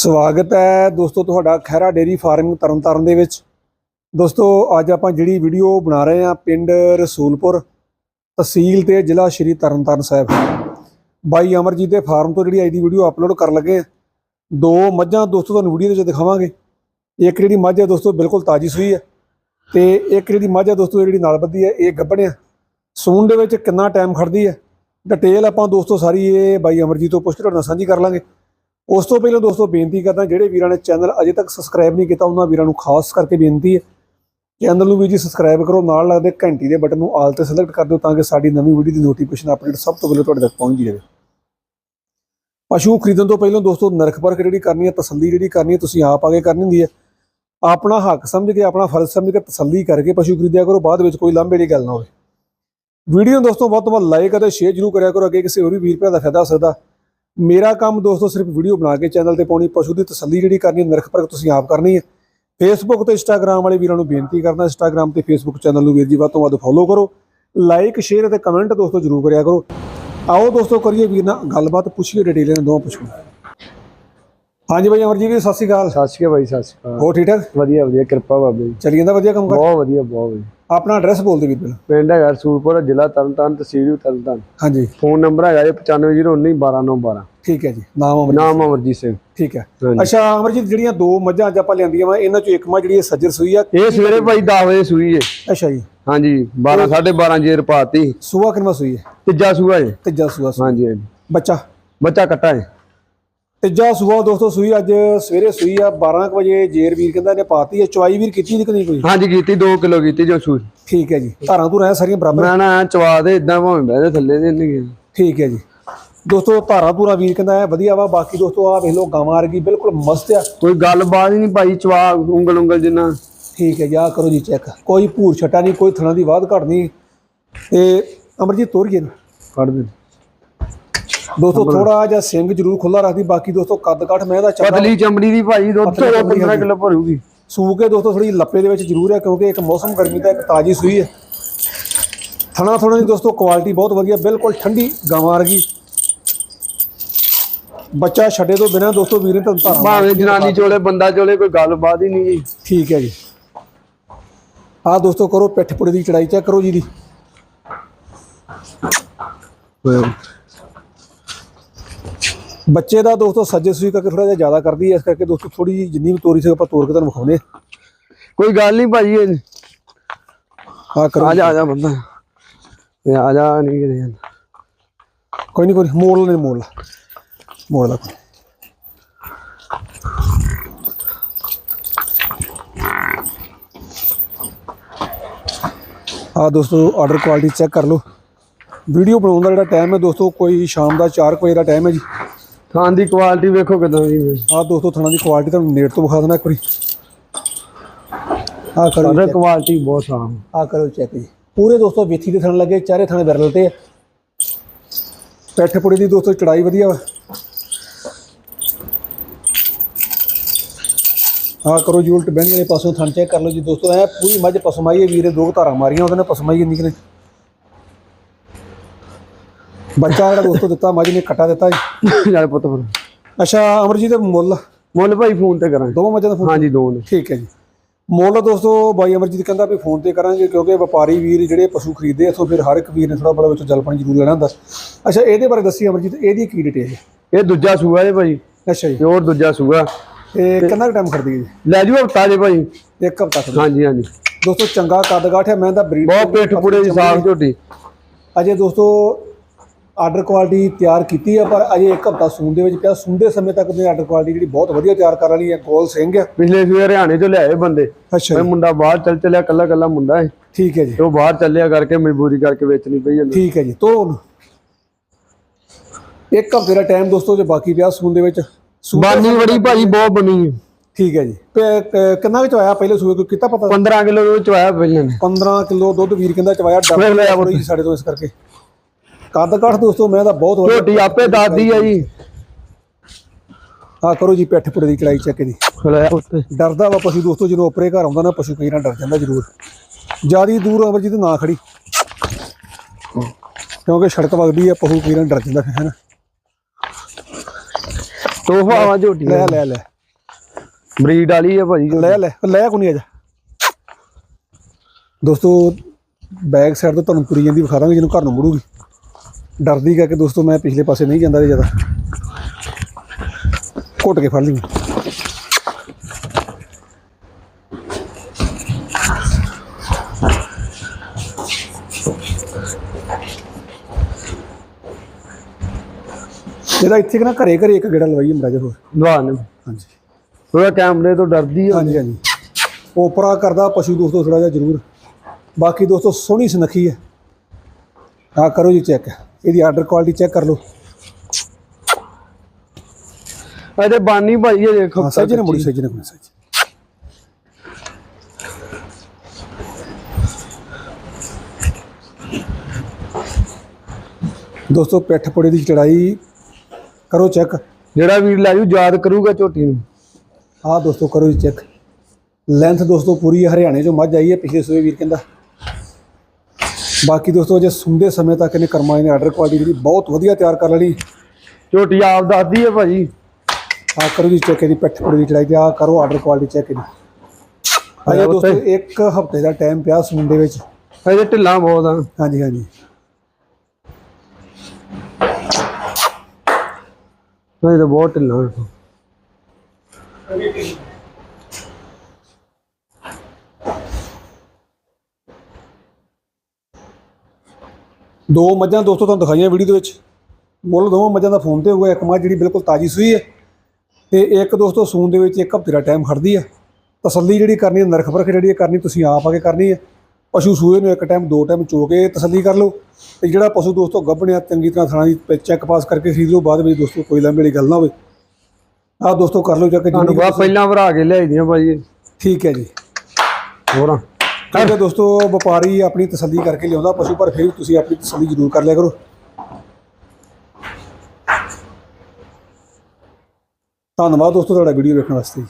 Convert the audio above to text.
ਸਵਾਗਤ ਹੈ ਦੋਸਤੋ ਤੁਹਾਡਾ ਖਹਿਰਾ ਡੇਰੀ ਫਾਰਮਿੰਗ ਤਰਨਤਾਰਨ ਦੇ ਵਿੱਚ। ਦੋਸਤੋ, ਅੱਜ ਆਪਾਂ ਜਿਹੜੀ ਵੀਡੀਓ ਬਣਾ ਰਹੇ ਹਾਂ ਪਿੰਡ ਰਸੂਲਪੁਰ ਤਹਿਸੀਲ ਤੇ ਜ਼ਿਲ੍ਹਾ ਸ਼੍ਰੀ ਤਰਨਤਾਰਨ ਸਾਹਿਬ। ਬਾਈ ਅਮਰਜੀਤ ਦੇ ਫਾਰਮ ਤੋਂ ਜਿਹੜੀ ਅੱਜ ਦੀ ਵੀਡੀਓ ਅਪਲੋਡ ਕਰਨ ਲੱਗੇ ਹਾਂ। ਦੋ ਮੱਝਾਂ ਦੋਸਤੋ ਤੁਹਾਨੂੰ ਵੀਡੀਓ ਦੇ ਵਿੱਚ ਦਿਖਾਵਾਂਗੇ। ਇੱਕ ਜਿਹੜੀ ਮੱਝ ਹੈ ਦੋਸਤੋ ਬਿਲਕੁਲ ਤਾਜੀ ਸੂਈ ਹੈ ਤੇ ਇੱਕ ਜਿਹੜੀ ਮੱਝ ਹੈ ਦੋਸਤੋ ਜਿਹੜੀ ਨਾਲ ਬੱਧੀ ਹੈ, ਇਹ ਗੱਭਣ ਹੈ। ਸੂਣ ਦੇ ਵਿੱਚ ਕਿੰਨਾ ਟਾਈਮ ਖੜਦੀ ਹੈ। ਡਿਟੇਲ ਆਪਾਂ ਦੋਸਤੋ ਸਾਰੀ ਇਹ ਬਾਈ ਅਮਰਜੀਤ ਤੋਂ ਪੁੱਛ ਕੇ ਤੁਹਾਡੇ ਨਾਲ ਸਾਂਝੀ ਕਰ ਲਾਂਗੇ। ਉਸ ਤੋਂ ਪਹਿਲਾਂ ਦੋਸਤੋ ਬੇਨਤੀ ਕਰਦਾ, ਜਿਹੜੇ ਵੀਰਾਂ ਨੇ ਚੈਨਲ ਅਜੇ ਤੱਕ ਸਬਸਕ੍ਰਾਈਬ ਨਹੀਂ ਕੀਤਾ, ਉਹਨਾਂ ਵੀਰਾਂ ਨੂੰ ਖਾਸ ਕਰਕੇ ਬੇਨਤੀ ਹੈ, ਚੈਨਲ ਨੂੰ ਵੀ ਜੀ ਸਬਸਕ੍ਰਾਈਬ ਕਰੋ, ਨਾਲ ਲੱਗਦੇ ਘੰਟੀ ਦੇ ਬਟਨ ਨੂੰ ਆਲ ਤੇ ਸਿਲੈਕਟ ਕਰ ਦਿਓ ਤਾਂ ਕਿ ਸਾਡੀ ਨਵੀਂ ਵੀਡੀਓ ਦੀ ਨੋਟੀਫਿਕੇਸ਼ਨ ਅਪਡੇਟ ਸਭ ਤੋਂ ਪਹਿਲਾਂ ਤੁਹਾਡੇ ਤੱਕ ਪਹੁੰਚ ਜਾਵੇ ਪਸ਼ੂ ਖਰੀਦਣ ਤੋਂ ਪਹਿਲਾਂ ਦੋਸਤੋ ਨਰਖ ਪਰਖ ਜਿਹੜੀ ਕਰਨੀ ਹੈ, ਤਸੱਲੀ ਜਿਹੜੀ ਕਰਨੀ ਹੈ, ਤੁਸੀਂ ਆਪ ਆਗੇ ਕਰਨੀ ਹੁੰਦੀ ਹੈ। ਆਪਣਾ ਹੱਕ ਸਮਝ ਕੇ, ਆਪਣਾ ਫਰਜ਼ ਸਮਝ ਕੇ ਤਸੱਲੀ ਕਰਕੇ ਪਸ਼ੂ ਖਰੀਦਿਆ ਕਰੋ, ਬਾਅਦ ਵਿੱਚ ਕੋਈ ਲਾਂਭੇ ਦੀ ਗੱਲ ਨਾ ਹੋਵੇ। ਵੀਡੀਓ ਨੂੰ ਦੋਸਤੋ ਵੱਧ ਤੋਂ ਵੱਧ ਲਾਈਕ ਅਤੇ ਸ਼ੇਅਰ ਜਰੂਰ ਕਰਿਆ ਕਰੋ, ਅੱਗੇ ਕਿਸੇ ਹੋਰ ਵੀ ਵੀਰ ਭਰਾ ਦਾ ਫਾਇਦਾ ਹੋ ਸਕਦਾ। ਮੇਰਾ ਕੰਮ ਦੋਸਤੋ ਸਿਰਫ ਵੀਡੀਓ ਬਣਾ ਕੇ ਚੈਨਲ ਤੇ ਪਾਉਣੀ ਪਸ਼ੂ ਦੀ ਤਸੱਲੀ ਜਿਹੜੀ ਕਰਨੀ ਹੈ ਨਰਖ ਪਰਖ ਤੁਸੀਂ ਆਪ ਕਰਨੀ ਹੈ। ਫੇਸਬੁੱਕ ਤੇ ਇੰਸਟਾਗ੍ਰam ਵਾਲੇ ਵੀਰਾਂ ਨੂੰ ਬੇਨਤੀ ਕਰਦਾ ਇੰਸਟਾਗ੍ਰam ਤੇ ਫੇਸਬੁੱਕ ਚੈਨਲ ਨੂੰ ਵੀਰ ਜੀ ਵੱਧ ਤੋਂ ਵੱਧ ਫੋਲੋ ਕਰੋ। ਲਾਈਕ ਸ਼ੇਅਰ ਅਤੇ ਕਮੈਂਟ ਦੋਸਤੋ ਜਰੂਰ ਕਰਿਆ ਕਰੋ। ਆਓ ਦੋਸਤੋ ਕਰੀਏ ਵੀਰ ਨਾਲ ਗੱਲਬਾਤ ਪੁੱਛੀਏ ਡਿਟੇਲ ਨਾਲ ਦੋਵਾਂ ਪਸ਼ੂ ਹਾਂਜੀ ਬਾਈ ਅਮਰਜੀਤ ਜੀ ਸਤਿ ਸ਼੍ਰੀ ਅਕਾਲ। ਸਤਿ ਸ਼੍ਰੀ ਅਕਾਲ ਬਾਈ ਸਤਿ ਸ਼੍ਰੀ ਅਕਾਲ। ਹੋਰ ਠੀਕ ਠਾਕ? ਵਧੀਆ ਵਧੀਆ ਕਿਰਪਾ ਬਾਬੇ ਚੱਲੀ ਜਾਂਦਾ ਵਧੀਆ ਕੰਮ ਕਰ? ਬਹੁਤ ਵਧੀਆ ਬਹੁਤ ਵਧੀਆ। ਆਪਣਾ ਐਡਰੈਸ ਬੋਲ ਦੇ ਵੀਰ ਪਹਿਲਾਂ ਪਿੰਡ ਹੈਗਾ ਰਸੂਲਪੁਰ ਜ਼ਿਲ੍ਹਾ ਤਰਨਤਾਰਨ ਤਹਿਸੀਲ ਤਰਨਤਾਰਨ ਹਾਂਜੀ। ਫੋਨ ਨੰਬਰ ਹੈਗਾ ਜੀ 9509191212 ਠੀਕ ਹੈ ਜੀ ਨਾਮ ਅਮਰ ਨਾਮ ਅਮਰਜੀਤ ਸਿੰਘ। ਠੀਕ ਹੈ। ਅੱਛਾ ਅਮਰਜੀਤ ਜਿਹੜੀਆਂ ਦੋ ਮੱਝਾਂ ਅੱਜ ਆਪਾਂ ਲਿਆਂਦੀਆਂ ਵਾ ਇਹਨਾਂ ਚੋਂ ਇੱਕ ਮੱਝ ਜਿਹੜੀ ਸੱਜਰ ਸੂਈ ਆ ਇਹ ਸਵੇਰੇ ਭਾਈ 10 ਵਜੇ ਸੂਈ ਏ। ਅੱਛਾ ਜੀ। ਹਾਂਜੀ 12 12:30 ਜੇਰ ਪਾਤੀ ਸੂਆ ਕਿੰਨਾ ਸੂਈ ਹੈ ਤੀਜਾ ਸੂਆ ਏ। ਤੀਜਾ ਸੂਆ। ਹਾਂਜੀ ਹਾਂਜੀ। ਬੱਚਾ? ਬੱਚਾ ਕੱਟਾ ਏ। ਤੀਜਾ ਸੂਆ ਦੋਸਤੋ ਸੂਈ ਅੱਜ ਸਵੇਰੇ ਸੂਈ ਆ 12 ਕੁ ਵਜੇ ਜੇਰ ਵੀਰ ਕਹਿੰਦਾ ਨੇ ਪਾਤੀ ਹੈ ਚਵਾਈ ਵੀਰ ਕੀਤੀ ਨਹੀਂ ਕਦੀ ਕੋਈ? ਹਾਂਜੀ ਕੀਤੀ 2 ਕਿਲੋ ਕੀਤੀ ਜੋ ਸੂਈ। ਠੀਕ ਹੈ ਜੀ ਧਾਰਾਂ ਤੋਂ ਰਹਿ ਸਾਰੀਆਂ ਬਰਾਬਰ? ਨਾ ਐਂ ਚਵਾ ਦੇ ਇਦਾਂ ਭਾਵੇਂ ਬਹਿ ਥੱਲੇ ਦੇ ਨਹੀਂ ਠੀਕ ਹੈ ਜੀ। ਦੋਸਤੋ ਧਾਰਾਂ ਪੂਰਾ ਵੀਰ ਕਹਿੰਦਾ ਹੈ ਵਧੀਆ ਵਾ ਬਾਕੀ ਦੋਸਤੋ ਆ ਵੇਖ ਲਓ ਗਾਵਾਂ ਵਰਗੀ ਬਿਲਕੁਲ ਮਸਤ ਆ। ਕੋਈ ਗੱਲਬਾਤ ਹੀ ਨਹੀਂ ਭਾਈ ਚਵਾ ਉਂਗਲ ਉਂਗਲ ਜਿੰਨਾ। ਠੀਕ ਹੈ ਜੀ ਕਰੋ ਜੀ ਚੈੱਕ। ਕੋਈ ਭੂਰ ਛਟਾ ਨਹੀਂ ਕੋਈ ਥਣਾ ਦੀ ਵਾਧ ਘਟ ਨਹੀਂ। ਤੇ ਅਮਰਜੀਤ ਤੋਰੀਏ ਨੂੰ। ਕੱਢ ਦੇ। ਦੋਸਤੋ ਥੋੜਾ ਜਿਹਾ ਸਿੰਘ ਜ਼ਰੂਰ ਖੁੱਲਾ ਰੱਖਦੀ ਬਾਕੀ ਦੋਸਤੋ ਕੱਦ ਕਾਠ ਮੈਂ ਦਾ ਚੱਲਦਾ ਪਤਲੀ ਚਮੜੀ ਦੀ ਭਾਈ ਦੁੱਧ ਤੋਂ 15 ਕਿਲੋ ਭਰੂਗੀ। ਸੂ ਕੇ ਦੋਸਤੋ ਥੋੜੀ ਲੱਪੇ ਦੇ ਵਿੱਚ ਜ਼ਰੂਰ ਹੈ ਕਿਉਂਕਿ ਇੱਕ ਮੌਸਮ ਗਰਮੀ ਦਾ ਇੱਕ ਤਾਜੀ ਸੂਈ ਹੈ। ਥਣਾ ਥੋੜਾ ਦੀ ਦੋਸਤੋ ਕੁਆਲਿਟੀ ਬਹੁਤ ਵਧੀਆ ਬਿਲਕੁਲ ਠੰਡੀ ਗਾਵਾਂ ਵਰਗੀ। ਬੱਚਾ ਛੱਡੇ ਤੋਂ ਬਿਨਾਂ ਦੋਸਤੋ ਵੀਰ ਨੇ ਤੁਹਾਨੂੰ ਧਾਰਾਂ ਭਾਵੇਂ ਜਨਾਨੀ ਚੋਲੇ ਬੰਦਾ ਚੋਲੇ ਕੋਈ ਗੱਲਬਾਤ ਹੀ ਨਹੀਂ ਜੀ। ਠੀਕ ਹੈ ਜੀ। ਆਹ ਦੋਸਤੋ ਕਰੋ ਪਿੱਠ ਪੁੜੇ ਦੀ ਚੜਾਈ ਚੈੱਕ ਕਰੋ ਜੀ ਦੀ। ਬੱਚੇ ਦਾ ਦੋਸਤੋ ਸੱਜੇ ਸੂਈ ਕਰਕੇ ਥੋੜਾ ਜਿਹਾ ਜ਼ਿਆਦਾ ਕਰਦੀ ਹੈ ਇਸ ਕਰਕੇ ਦੋਸਤੋ ਥੋੜੀ ਜਿਹੀ ਜਿੰਨੀ ਵੀ ਤੋਰੀ ਸੇ ਆਪਾਂ ਤੋਰ ਕੇ ਤੁਹਾਨੂੰ ਵਿਖਾਉਨੇ ਕੋਈ ਗੱਲ ਨਹੀਂ ਭਾਜੀ ਇਹ- ਆਹ ਕਰੋ। ਆ ਜਾ ਆ ਜਾ ਬੰਦਾ। ਆ ਜਾ ਨਹੀਂ ਕਿਤੇ ਕੋਈ ਨਹੀਂ ਕੋਈ ਮੋੜ ਲੈ ਮੋੜ ਲਾ। ਮੋੜ ਲਾ ਕੋਈ। ਆ ਦੋਸਤੋ ਆਰਡਰ ਕੁਆਲਿਟੀ ਚੈੱਕ ਕਰ ਲਓ। ਵੀਡੀਓ ਬਣਾਉਣ ਦਾ ਜਿਹੜਾ ਟਾਈਮ ਹੈ ਦੋਸਤੋ ਕੋਈ ਸ਼ਾਮ ਦਾ 4 ਵਜੇ ਦਾ ਟਾਈਮ ਹੈ ਜੀ। ਥਾਂ ਦੀ ਕੁਆਲਿਟੀ ਵੇਖੋ ਕਿਦਾਂ ਦੀ ਹੈ ਆ ਦੋਸਤੋ ਥਣਾ ਦੀ ਕੁਆਲਿਟੀ ਤੁਹਾਨੂੰ ਨੇੜ ਤੋਂ ਵਿਖਾ ਦੇਣਾ ਇੱਕ ਵਾਰੀ। ਆ ਕਰੋ ਸਾਡਾ ਕੁਆਲਿਟੀ ਬਹੁਤ ਸਾਫ਼ ਆ ਕਰੋ ਚੈੱਕ ਜੀ। ਪੂਰੇ ਦੋਸਤੋ ਵੇਥੀ ਦੇ ਥਣ ਲੱਗੇ ਚਾਰੇ ਥਾਣੇ ਵਿਰਲ ਤੇ ਆ। ਪੈਠ ਪੁੜੇ ਦੀ ਦੋਸਤੋ ਚੜਾਈ ਵਧੀਆ ਵਾ। ਆ ਕਰੋ ਜੀ ਉਲਟ ਬਹਿਣੀ ਵਾਲੇ ਪਾਸੋਂ ਥਣ ਚੈੱਕ ਕਰ ਲਓ ਜੀ। ਦੋਸਤੋ ਐ ਪੂਰੀ ਮੱਝ ਪਸਮਾਈ ਹੈ ਵੀਰੇ ਦੋ ਧਾਰਾਂ ਮਾਰੀਆਂ ਉਹਦੇ ਨੇ ਪਸਮਾਈ ਇੰਨੀ ਬੱਚਾ ਜਿਹੜਾ ਦੋਸਤੋ ਦਿੱਤਾ ਮੱਝ ਨੇ ਕੱਟਾ ਦਿੱਤਾ ਜੀ। ਯਾਰ ਪੁੱਤ ਫਿਰ। ਅੱਛਾ ਅਮਰਜੀਤ ਮੁੱਲ? ਮੁੱਲ ਭਾਈ ਫੋਨ ਤੇ ਕਰਾਂ ਦੋਵਾਂ ਮੱਝਾਂ ਦਾ ਫੋਨ? ਹਾਂਜੀ ਦੋ ਨੇ। ਠੀਕ ਹੈ ਜੀ। ਮੁੱਲ ਦੋਸਤੋ ਬਾਈ ਅਮਰਜੀਤ ਕਹਿੰਦਾ ਵੀ ਫੋਨ ਤੇ ਕਰਾਂਗੇ ਕਿਉਂਕਿ ਵਪਾਰੀ ਵੀਰ ਜਿਹੜੇ ਪਸ਼ੂ ਖਰੀਦਦੇ ਇਥੋਂ ਫਿਰ ਹਰ ਇੱਕ ਵੀਰ ਨੇ ਥੋੜਾ ਬੜਾ ਵਿੱਚ ਜਲ ਪਾਣੀ ਜ਼ਰੂਰ ਲੈਣਾ ਹੁੰਦਾ। ਅੱਛਾ ਇਹਦੇ ਬਾਰੇ ਦੱਸੀ ਅਮਰਜੀਤ ਇਹਦੀ ਕੀ ਡਿਟੇਲ ਹੈ? ਇਹ ਦੂਜਾ ਸੂਆ ਜੇ ਭਾਈ। ਅੱਛਾ ਜੀ। ਪਿਓਰ ਦੂਜਾ ਸੂਆ। ਇਹ ਕਿੰਨਾ ਟਾਈਮ ਖੜਦੀ ਹੈ ਲੈ ਜੂ ਹਫਤਾ ਜੇ ਭਾਈ। ਜੀ ਇੱਕ ਹਫ਼ਤਾ ਖੜਦੀ ਹਾਂਜੀ ਹਾਂਜੀ। ਦੋਸਤੋ ਚੰਗਾ ਕੱਦ ਹੈ ਮੈਂ ਤਾਂ ਬਰੀਡ ਬਹੁਤ ਪਿੱਠ ਪੁੜੇ ਦੀ ਸਾਫ਼ ਝੋਟੀ। ਅਜੇ ਦੋਸਤੋ ਆਰਡਰ ਕੁਆਲਿਟੀ ਤਿਆਰ ਕੀਤੀ ਹੈ ਪਰ ਅਜੇ ਇੱਕ ਹਫ਼ਤਾ ਸੂਣ ਦੇ ਵਿੱਚ ਪਿਆ। ਸੂੰਦੇ ਸਮੇਂ ਤੱਕ ਦੀ ਆਰਡਰ ਕੁਆਲਿਟੀ ਜਿਹੜੀ ਬਹੁਤ ਵਧੀਆ ਤਿਆਰ ਕਰ ਵਾਲੀ ਹੈ ਗੋਲ ਸਿੰਘ ਪਿਛਲੇ ਸਵੇਰ ਹਰਿਆਣੇ ਤੋਂ ਲਿਆਏ ਬੰਦੇ। ਅੱਛਾ ਜੀ। ਮੁੰਡਾ ਬਾਹਰ ਚੱਲ ਚੱਲਿਆ ਕੱਲਾ ਕੱਲਾ ਮੁੰਡਾ ਹੈ ਠੀਕ ਹੈ ਜੀ। ਤੇ ਉਹ ਬਾਹਰ ਚੱਲਿਆ ਕਰਕੇ ਮਜਬੂਰੀ ਕਰਕੇ ਵੇਚਣੀ ਪਈ ਜਾਂਦੀ ਠੀਕ ਹੈ ਜੀ ਤੋਂ ਹੁਣ ਇੱਕ ਹਫ਼ਤੇ ਦਾ ਟਾਈਮ ਦੋਸਤੋ ਜੇ ਬਾਕੀ ਪਿਆ ਸੂਣ ਦੇ ਵਿੱਚ। ਸੂਣ ਬਾਨੀ ਬੜੀ ਭਾਜੀ ਬਹੁਤ ਬਣੀ ਹੈ। ਠੀਕ ਹੈ ਜੀ। ਕ- ਕਿੰਨਾ ਵਿੱਚ ਆਇਆ ਪਹਿਲੇ ਸੂਏ ਕੋਈ ਕੀਤਾ ਪਤਾ? 15 ਕਿਲੋ ਦੇ ਵਿੱਚ ਆਇਆ ਪਹਿਲਾਂ ਨੇ। 15 ਕਿਲੋ ਦੁੱਧ ਵੀਰ ਕਹਿੰਦਾ ਚਵਾਇਆ ਵੇਖ ਲਿਆ ਡਰ ਜੀ ਸਾਡੇ ਤੋਂ ਇਸ ਕਰਕੇ। ਕੱਦ ਕਾਠ ਦੋਸਤੋ ਮੈਂ ਤਾਂ ਬਹੁਤ ਵਧੀਆ ਝੋਟੀ ਆਪੇ ਦੱਸਦੀ ਹੈ ਜੀ। ਆ ਕਰੋ ਜੀ ਪਿੱਠ ਪੁੜੇ ਦੀ ਚੜਾਈ ਚੱਕ ਦੀ ਉੱਤੇ। ਡਰਦਾ ਵਾ ਪਸ਼ੂ ਦੋਸਤੋ ਜਦੋਂ ਉਪਰੇ ਘਰ ਆਉਂਦਾ ਨਾ ਪਸ਼ੂ ਕਈ ਨਾਲ ਡਰ ਜਾਂਦਾ ਜ਼ਰੂਰ। ਜਿਆਦੀ ਦੂਰ ਅਮਰਜੀਤ ਨਾ ਖੜੀ। ਕਿਉਂਕਿ ਸੜਕ ਵਗਦੀ ਆ ਪਸ਼ੂ ਕਈ ਨਾਲ ਡਰ ਜਾਂਦਾ ਹੈ ਨਾ ਤੋਹਫਾ ਵਾ ਝੋਟੀ ਲੈ ਲੈ ਲੈ। ਬਰੀਡ ਵਾਲੀ ਆ ਭਾਜੀ। ਲੈ ਲੈ ਲੈ ਕੋ ਨਹੀਂ ਆ ਜਾ। ਦੋਸਤੋ ਬੈਕ ਸਾਈਡ ਤੋਂ ਤੁਹਾਨੂੰ ਤੁਰੀ ਜਾਂਦੀ ਵਿਖਾ ਦਾਂਗੇ ਜਿਹਨੂੰ ਘਰ ਨੂੰ ਮੁੜੂਗੀ। ਡਰਦੀ ਕਰਕੇ ਦੋਸਤੋ ਮੈਂ ਪਿਛਲੇ ਪਾਸੇ ਨਹੀਂ ਜਾਂਦਾ ਜ਼ਿਆਦਾ। ਘੁੱਟ ਕੇ ਫੜ ਲਈ ਇਹਦਾ ਇੱਥੇ ਕਿ ਨਾ ਘਰੇ ਘਰੇ ਇੱਕ ਗੇੜਾ ਲਵਾਈਏ ਮੜਾ ਜਿਹਾ ਹੋਰ। ਦਵਾਨ ਹਾਂਜੀ। ਥੋੜਾ ਕੈਮਰੇ ਤੋਂ ਡਰਦੀ ਆ। ਹਾਂਜੀ ਹਾਂਜੀ। ਓਪਰਾ ਕਰਦਾ ਪਸ਼ੂ ਦੋਸਤੋ ਥੋੜਾ ਜਿਹਾ ਜ਼ਰੂਰ। ਬਾਕੀ ਦੋਸਤੋ ਸੋਹਣੀ ਸੁਨੱਖੀ ਹੈ। ਆ ਕਰੋ ਜੀ ਚੈੱਕ। ਇਹਦੀ ਆਰਡਰ ਕੁਆਲਿਟੀ ਚੈੱਕ ਕਰ ਲਓ। ਇਹਦੇ ਬਾਨੀ ਭਾਜੀ ਇਹ ਦੇਖੋ। ਸੱਜੇ ਨੇ ਮੁੜੀ ਸੱਜੇ ਨੇ ਮੁੜੀ ਸੱਜੇ ਦੋਸਤੋ ਪਿੱਠ ਪੁੜੇ ਦੀ ਚੜਾਈ ਕਰੋ ਚੈੱਕ ਜਿਹੜਾ ਵੀਰ ਲੈ ਜੂ ਯਾਦ ਕਰੂਗਾ ਝੋਟੀ ਨੂੰ। ਆਹ ਦੋਸਤੋ ਕਰੋ ਚੈੱਕ ਲੈਂਥ ਦੋਸਤੋ ਪੂਰੀ ਹਰਿਆਣੇ ਚੋਂ ਮੱਝ ਆਈ ਹੈ ਪਿਛਲੇ ਸੂਏ ਵੀਰ ਕਹਿੰਦਾ। ਬਾਕੀ ਦੋਸਤੋ ਜੇ ਸੁੰਦੇ ਸਮੇਂ ਤੱਕ ਇਹਨੇ ਕਰਮਾਈ ਨੇ ਆਰਡਰ ਕੁਆਲਿਟੀ ਜਿਹੜੀ ਬਹੁਤ ਵਧੀਆ ਤਿਆਰ ਕਰ ਲੈਣੀ। ਝੋਟੀ ਆਪ ਦੱਸਦੀ ਹੈ ਭਾਜੀ। ਆ ਕਰੋ ਜੀ ਚੈੱਕ ਇਹਦੀ ਪਿੱਠ ਪੁੜੀ ਦੀ ਚੜਾਈ ਤੇ ਆ ਕਰੋ ਆਰਡਰ ਕੁਆਲਿਟੀ ਚੈੱਕ ਇਹਦੀ। ਅਜੇ ਦੋਸਤੋ ਇੱਕ ਹਫ਼ਤੇ ਦਾ ਟਾਈਮ ਪਿਆ ਦੇ ਵਿੱਚ। ਇਹਦੇ ਢਿੱਲਾਂ ਬਹੁਤ ਆ। ਹਾਂਜੀ ਹਾਂਜੀ। ਨਹੀਂ ਤਾਂ ਬਹੁਤ ਢਿੱਲਾਂ ਆ। ਦੋ ਮੱਝਾਂ ਦੋਸਤੋ ਤੁਹਾਨੂੰ ਦਿਖਾਈਆਂ ਵੀਡੀਓ ਦੇ ਵਿੱਚ। ਮੁੱਲ ਦੋਵਾਂ ਮੱਝਾਂ ਦਾ ਫੋਨ ਤੇ ਹੋਇਆ ਇੱਕ ਮੱਝ ਜਿਹੜੀ ਬਿਲਕੁਲ ਤਾਜੀ ਸੂਈ ਹੈ ਤੇ ਇੱਕ ਦੋਸਤੋ ਸੂਣ ਦੇ ਵਿੱਚ ਇੱਕ ਹਫ਼ਤੇ ਦਾ ਟਾਈਮ ਖੜਦੀ ਹੈ। ਤਸੱਲੀ ਜਿਹੜੀ ਕਰਨੀ ਹੈ ਨਰਖ ਪਰਖ ਜਿਹੜੀ ਹੈ ਕਰਨੀ ਤੁਸੀਂ ਆਪ ਆ ਕੇ ਕਰਨੀ ਹੈ। ਪਸ਼ੂ ਸੂਏ ਨੂੰ ਇੱਕ ਟਾਈਮ ਦੋ ਟਾਈਮ ਚੋ ਕੇ ਤਸੱਲੀ ਕਰ ਲਓ। ਤੇ ਜਿਹੜਾ ਪਸ਼ੂ ਦੋਸਤੋ ਗੱਭਣਿਆ ਚੰਗੀ ਤਰ੍ਹਾਂ ਥਾਣਾ ਦੀ ਚੈੱਕ ਪਾਸ ਕਰਕੇ ਖਰੀਦ ਲਓ ਬਾਅਦ ਵਿੱਚ ਦੋਸਤੋ ਕੋਈ ਲੰਬੇ ਵਾਲੀ ਗੱਲ ਨਾ ਹੋਵੇ। ਆਹ ਦੋਸਤੋ ਕਰ ਲਓ ਜਾ ਕੇ ਜਿੰਨੀ ਪਹਿਲਾਂ ਭਰਾ ਕੇ ਲਿਆਈ ਦੀਆਂ ਭਾਜੀ। ਠੀਕ ਹੈ ਜੀ। ਹੋਰਾਂ ਠੀਕ ਦੋਸਤੋ, ਵਪਾਰੀ ਆਪਣੀ ਤਸੱਲੀ ਕਰਕੇ ਲਿਆਉਂਦਾ ਪਸ਼ੂ, ਪਰ ਫਿਰ ਤੁਸੀਂ ਆਪਣੀ ਤਸੱਲੀ ਜ਼ਰੂਰ ਕਰ ਲਿਆ ਕਰੋ। ਧੰਨਵਾਦ ਦੋਸਤੋ ਤੁਹਾਡਾ ਵੀਡੀਓ ਵੇਖਣ ਵਾਸਤੇ। ਜੀ